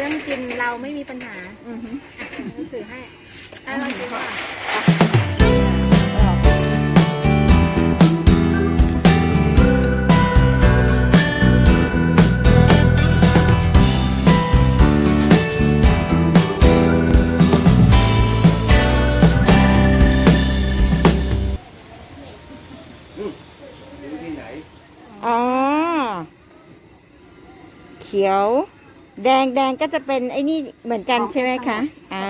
รื่องกินเราไม่มีปัญหาอือหืออะถือให้อะลองกินก่อนอ๋อ เขียว แดงแดงก็จะเป็นไอ้นี่เหมือนกันใช่ไหมคะอ่า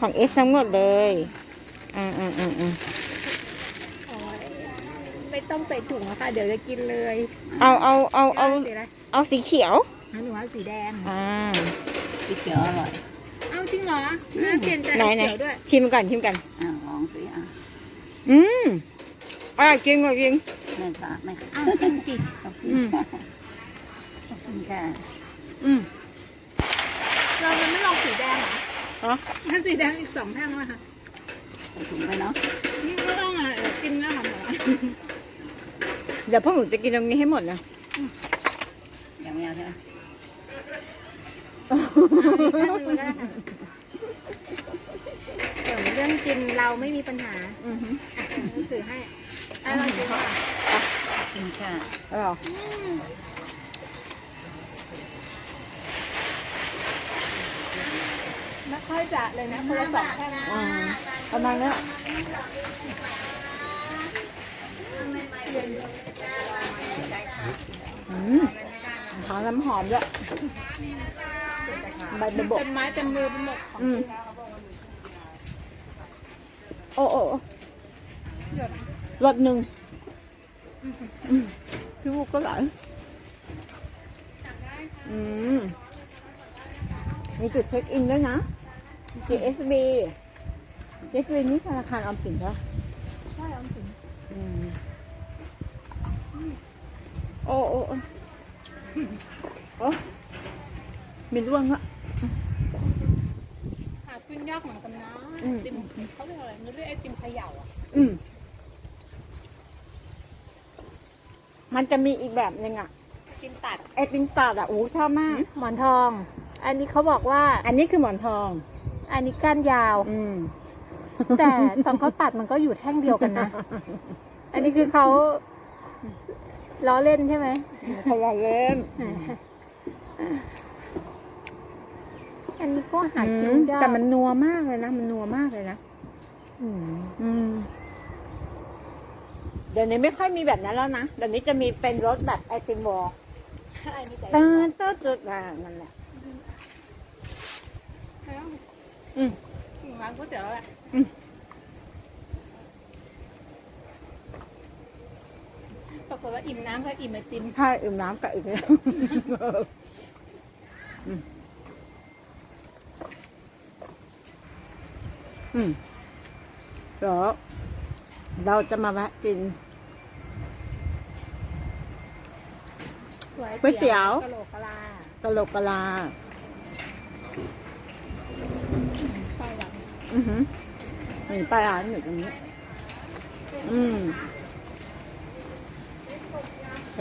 ของเอสทั้งหมดเลยอ่าอ่าอ่าอ่าโอ้ยไม่ต้องใส่ถุงอะค่ะเดี๋ยวจะกินเลยเอาเอาเอาเอาสีอะไรเอาสีเขียวอะหนูเอาสีแดงอ่าสีเขียวอร่อยเอ้าจริงเหรออะเปลี่ยนใจไหนเอาไหนเขียวด้วยชิมก่อนชิมกันอ่าลองสิอะอืมอร่อยจริงอร่อยจริงแม่ฟ้าแม่อ้าวจริงสิขอบคุอืณมค่ะขอบคุณค่ะอืม เราจะไม่ลองสีแดงเหร ออ๋อถ้าสีแดงอีกสองแท่งเลยค่ะใส่ถุงไปเนาะไม่ต้องอะเดี๋ยวกินแล้วค่ะหมอเดี๋ยวพวกหนูจะกินตรงนี้ให้หมดนะยังไม่เอาใช่ไหมเอาอีกแท่งหนึงก็ได้ค่ะเดี๋ยวเรื่องกินเราไม่มีปัญหาอือหืออะถือให้อะลองกินก่อนขอบคุณค่ะอร่อยไม่ ค่อยจะเลยนะคนละสองแท่งอืมประมาณนี้อืมหอมน้ำหอมด้วยใบใบมันบกเต็มไม้เต็มมือไปหมดของอืมโอ้โอ้โอ้หยดรสหนึ่งอืมพี่วูกก็หลายอืมมีจุดเช็คอินด้วยนะ GSB GSB นี่ธนาคารออมสินใช่ไหมใช่ออมสินอืมโอ้โอ้โอ้โอ้มีร่วงละหาขึ้นยากเหมือนกันนะอืมติมเขาเรียกอะไรไม่เรียกไอติมเขย่าอะอืมมันจะมีอีกแบบหนึ่งอะกินตัดไอติมตัดอะอู้ชอบมาก หมอนทอง อันนี้เขาบอกว่า อันนี้คือหมอนทอง อันนี้ก้านยาว อืม แต่ตอนเขาตัดมันก็อยู่แท่งเดียวกันนะ อันนี้คือเขาล้อเล่นใช่ไหมขยายเล่น อันนี้ก็หาอืกิมนยากแต่มันนัวมากเลยนะ มันนัวมากเลยนะอืมอืมเดี๋ยวนี้ไม่ค่อยมีแบบนั้นแล้วนะ เดี๋ยวนี้จะมีเป็นรสแบบไอติมวอลอันนี้แต่ตาตาตาตานั่นแหละ อืมร้านก๋วยเตี๋ยวอะอืมปรากฏว่าอิ่มน้ำก็อิ่มไอติมใช่อื่มน้ำกับอีกแล้วอืมอืมเดี๋ยวเราจะมาแวะกินก๋วยเตี๋ยวกะโหลกกะลากะโหลกกะลาไปหลัง อือหือนี่ปลาร้านอยู่ตรงนี้ อืมโอเค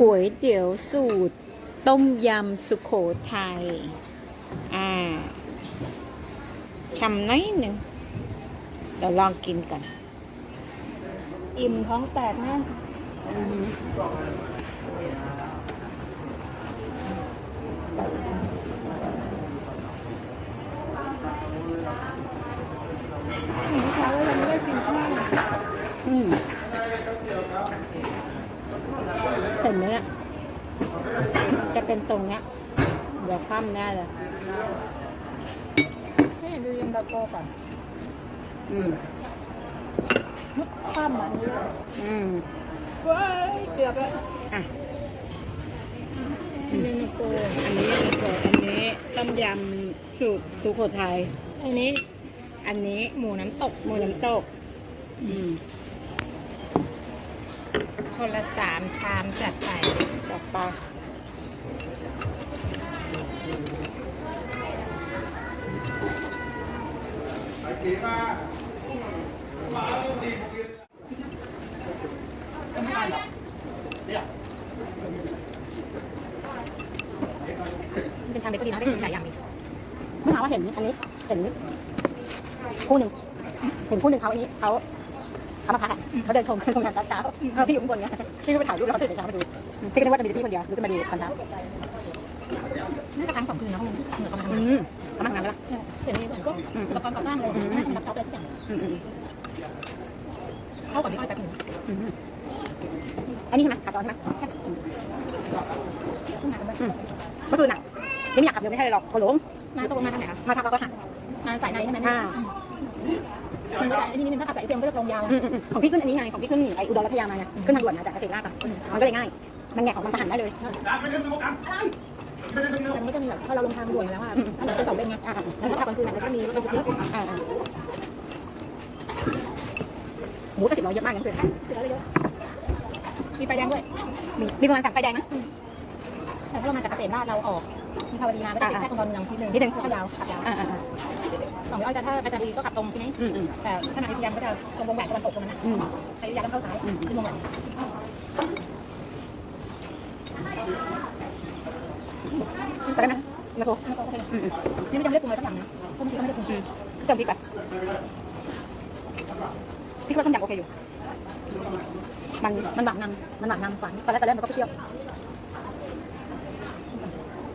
ก๋วยเตี๋ยวสูตร ต้มยำสุโขทัย อ่าชำน้อยหนึ่งเดี๋ยวลองกินกัน อิ่มท้องแตกแน่ เช้าเราไม่ได้กินข้าวอืมเห็นไหมเนี่ยจะเป็นตรงเนี้ยเดี๋ยวข้ามแน่เลยให้เห็นดูเย็นตาโฟก่อนอืมข้ามมานี้อืม เว้ยเกือบแล้วอะเย็นตาโฟอันนี้มีโกอันนี้ต้มยำสูตรสุโขทัยอันนี้อันนี้หมูน้ำตกหมูน้ำตก อืมคนละสามชามจัดไปต่อไปเป็นชามเด็กก็ดีนะได้กินหลายอย่างดี เมื่ อเช้าว่าเห็นอันนี้เห็นคู่หนึ่งเห็นคู่หนึ่งเขาอันนี้เขาเขามาพักอะเขาเดินชมชมกันตอนเช้าเขาพี่อยู่ข้างบนเนี้ยพี่ก็ไปถ่ายรูปแล้วเขาตื่นแต่เช้ามาดูพี่ก็นึกว่าจะมีแต่พี่คนเดียวลุกขึ้นมาดูตอนเช้าน่าจะค้างสองคืนนะห้องเหมือนเขามาทำอืงานมเขามาทำงานแล้วล่ะเดี๋ยวนี้เหมือนก็อุปกรณ์ก่อสร้างเลยน่าจะรับจ็อบอะไรสักอย่างอืมอืมเข้ากับพี่อ้อยแป๊บนึงอืมอันนี้ใช่ไหมขับตอนใช่ไหมขึ้นมากันบ้างเมื่อคืนอะ ยังไม่อยากขับเดินไม่ใช่เลยหรอกเขาหลงมาตรงมาทางไหนคะมาทำเราก็หักมาสายในใช่ไหมอ่ามันก็ไอ้นี่นึงถ้าขับสายเซียมก็จะตรงยาวอืมอืมอืมของพี่ขึ้นอันนี้ไงของพี่ขึ้นไออุดรรัตยามาไงขึ้นทางด่วนมาจากเกษตรราชอะมันก็เลยง่าย มันแงะออกมันประหันได้เลยแต่มันก็จะมีแบบถ้าเราลงทางด่วนแล้วอะถ้าเราเป็นสองเลนไงอ่าแล้วถ้าขับกลางคืนมันก็จะมีรถบรรทุกเยอะอ่าอ่าหมูกระสิบร้อยเยอะมากนะเพื่อนสิบล้อเยอะมีไฟแดงด้วยมีมีประมาณสามไฟแดงนะแต่ถ้าเรามาจากเกษตรราชเราออก มีภาวดีมาก็จะติดแค่ตรงดอนเมืองนิดนึงนิดนึงก็ยาวขับยาวอ่าอ่าอ่าสองร้อยแต่ถ้าไปจากดีก็ขับตรงใช่ไหมอืมอืมแต่ขนาดที่ยังก็จะตรงวงแหวนตะวันตกตรงนั้นนะอืมไปยาต้องเข้าซ้ายขึ้นวงแหวนไปได้ไหมมาโซ่แล้วก็โอเคอืมอืมนี่ไม่จำได้ปรุงอะไรสักอย่างนะเพราะบางทีก็ไม่ได้ปรุงอืมเติมพริกไปพี่ว่าต้มยำโอเคอยู่มันมันหวานนำมันหวานนำหวานตอนแรกตอนแรกมันก็เปรี้ยว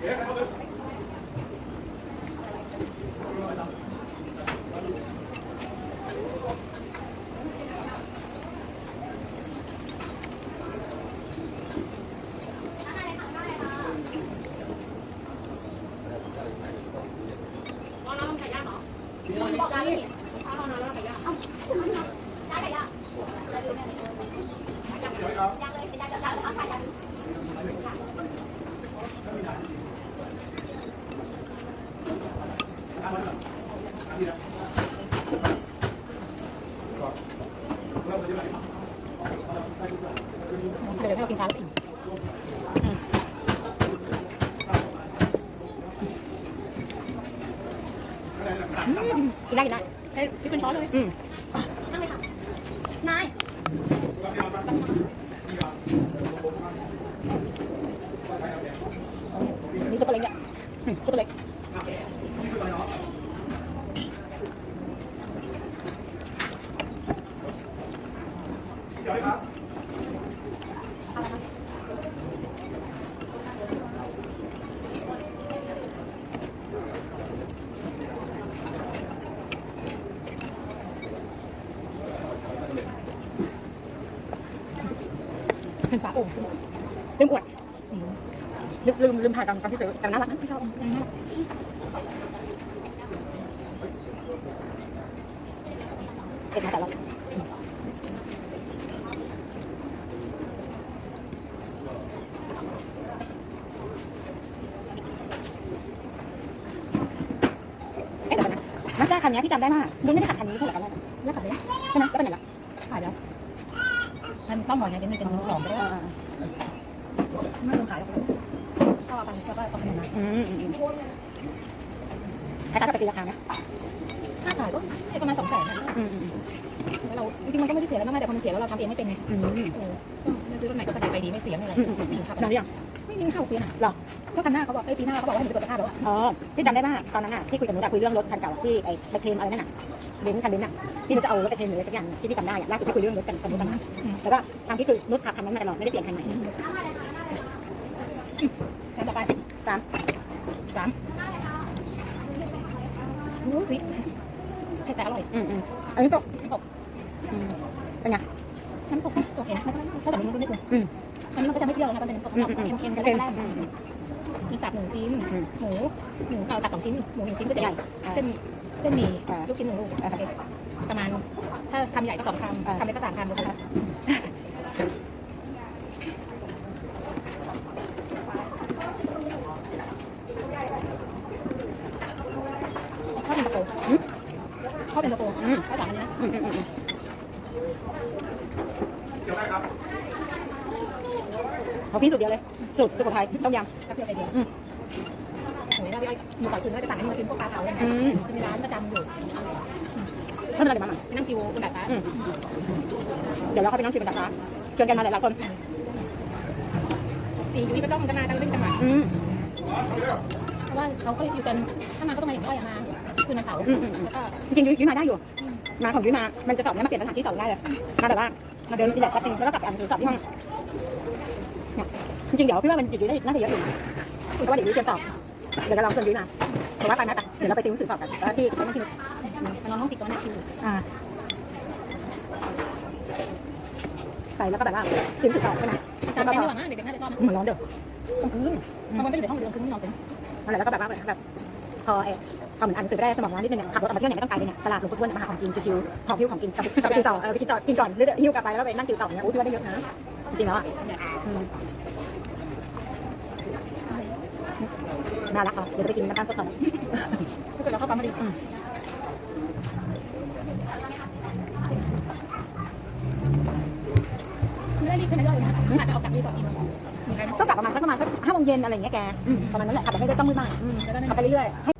เดี๋ยวให้เรากินช้าแล้วอิ่ม กินได้กินได้เอ้ยพี่เป็นช้อนเลยอืมนั่งเลยค่ะ นายนี่ซุปเปอร์เล็กเนี่ยอืมซุปเปอร์เล็กเป็นฝา โอ่งลืมอวดลืมลืมลืมถ่ายตอนตอนที่ซื้อแต่น่ารักนะพี่ชอบเอ็ดมาแต่ละเอ๊ะเดี๋ยวก่อนนะมาจ้าคันนี้พี่จำได้มากลุงไม่ได้ขับคันนี้ใช่ไหมกันแรกแล้วขับไปแล้วใช่ไหมแล้วเป็นไหนล่ะขายแล้ว มันซ่อมบ่อยไงเดี๋ยวมันเป็นมือสองไปแล้วอ่าไม่ต้องขายแล้วก็เอาไปแล้วก็เอาไปทำงานอืมอืมอืมใครก็ไปตีราคานะค่าขายก็ให้ประมาณสองแสนอืมอืมแล้วเราจริงๆมันก็ไม่ได้เสียแล้วมากแต่พอมันเสียแล้วเราทำเองไม่เป็นไง อืมอืมเออก็ซื้อรถใหม่ก็สบายใจดีไม่เสียไม่อะไรครับนานหรือยังไม่ยิงเข้าปีน่ะหรอก็คันหน้าเขาบอกเอ้ยปีหน้าเขาบอกว่าให้หนูตรวจสภาพแล้วอ๋อพี่จำได้ว่าตอนนั้นน่ะที่คุยกับหนูอะคุยเรื่องรถคันเก่าอะที่ไอ้ไปเคลมอะไรนั่นน่ะลิ้นคันลิ้นน่ะที่หนูจะเอารถไปเคลมหรืออะไรสักอย่างที่พี่จำได้อะล่าสุดที่คุยเรื่องรถกันคันนู้นกันมาแล้วก็ทางที่คือนุชขับคันนั้นมาตลอดไม่ได้เปลี่ยนคันใหม่ชั้นต่อไปสามสามโอ้ยพี่ให้แต่อร่อย อืมอืมอันนี้ตกน้ำตกอืมเป็นไง น้ำตกโอเคนะไม่ต้องถ้าแต่มันรู้ไม่ถูกอืมอันนี้มันก็จะไม่เที่ยวแล้วนะมันเป็นตกเค็มๆแรกมีตับหนึ่งชิ้น หมูหมูเอาตับสองชิ้น หมูหนึ่งชิ้นก็จะใหญ่เส้นเส้นหมี่ลูกชิ้นหนึ่งลูกประมาณถ้าคำใหญ่ก็สองคำคำเล็กก็สามคำเลยค่ะข้าวเป็นตะโกข้าวเป็นตะโกข้าวสามอันนี้นะ อืมอืมอืมอืมเอาพี่สูตรเดียวเลยสู ตรสุโขทัยต้มยถ้าเพื่อไปเดียวอืมโอ้ยถ้าพี่อ้อยอยู่ก่อนคืนก็จะสั่งให้มากินพวกปลาเผาเนี่ยำอืมจะมีร้านประจำอยู่ไม่เป็นไรเดี๋ยวมาใหม่ไปนั่งคิวบนดาดฟ้าอืมเดี๋ยวเราเข้าไปนั่งกินบนดาดฟ้าชวนกันมาหลายๆคนปียุ้ยก็ต้องจะมากันเล่นกันมาอืมเพราะว่าเขาก็อยู่กันถ้ามาก็ต้องมาอย่างก้อยอะมาคืนวันเสาร์อืมอืมอืมแล้วก็จริงๆยุ้ยยุ้ยมาได้อยู่ มาของยุ้ยมา มันจะสอบเนี่ยมาเปลี่ยนสถานที่สอบได้เลย มาแบบว่ามาเดินอีแลกแป๊บนึงแล้วก็กลับไปอ่านหนังสือสอบที่ห้องเนี่ย จริงๆเดี๋ยวพี่ว่ามันอยู่ได้น่าจะเยอะอยู่เพราะว่าเดี๋ยวเตรียมสอบเดี๋ยวจะลองชวนยุ้ยมาเพราะว่าไปไหมไปเดี๋ยวเราไปติวหนังสือสอบกันแล้วที่ที่ที่มานอนห้องติดตัวนะชิวอ่าไปแล้วก็แบบว่าติวหนังสือสอบใช่ไหมแตามใจไม่หวังนะเด็กๆน่าจะชอบมันร้อนเด้อกลางคืนบางวันก็อยู่ในห้องเดียวคืนไม่นอนเป็นนั่นแหละแล้วก็แบบว่าแบบพอเออพอเหมือนอ่านหนังสือไปได้สมองร้อนนิดนึงเนี่ยขับรถออกมาเที่ยวไหนไม่ต้องไกลเลยเนี่ยตลาดหลวงปู่ทวดมาหาของกินชิวๆหอบหิ้วของกินกับกินต่อเออไปกินต่อกินก่อนหรือหิ้วกลับไปแล้วไปนั่งกินต่อเนี่ยโอ้ที่ว่าได้เยอะนะจริงแล้วอะอืม น่ารักเอาเดี๋ยวจะไปกินน้ำตาลสดต่อถ้าเกิดเราเข้าปั๊มมาดีไม่ได้รีบขึ้นมาเลยนะอาจจะออกจากนี่ก่อนอีกเหมือนกันก็กลับประมาณสักประมาณสักห้าโมงเย็นอะไรอย่างเงี้ยแกประมาณนั้นแหละขับแบบไม่ได้ต้องมืดมากขับไปเรื่อยๆ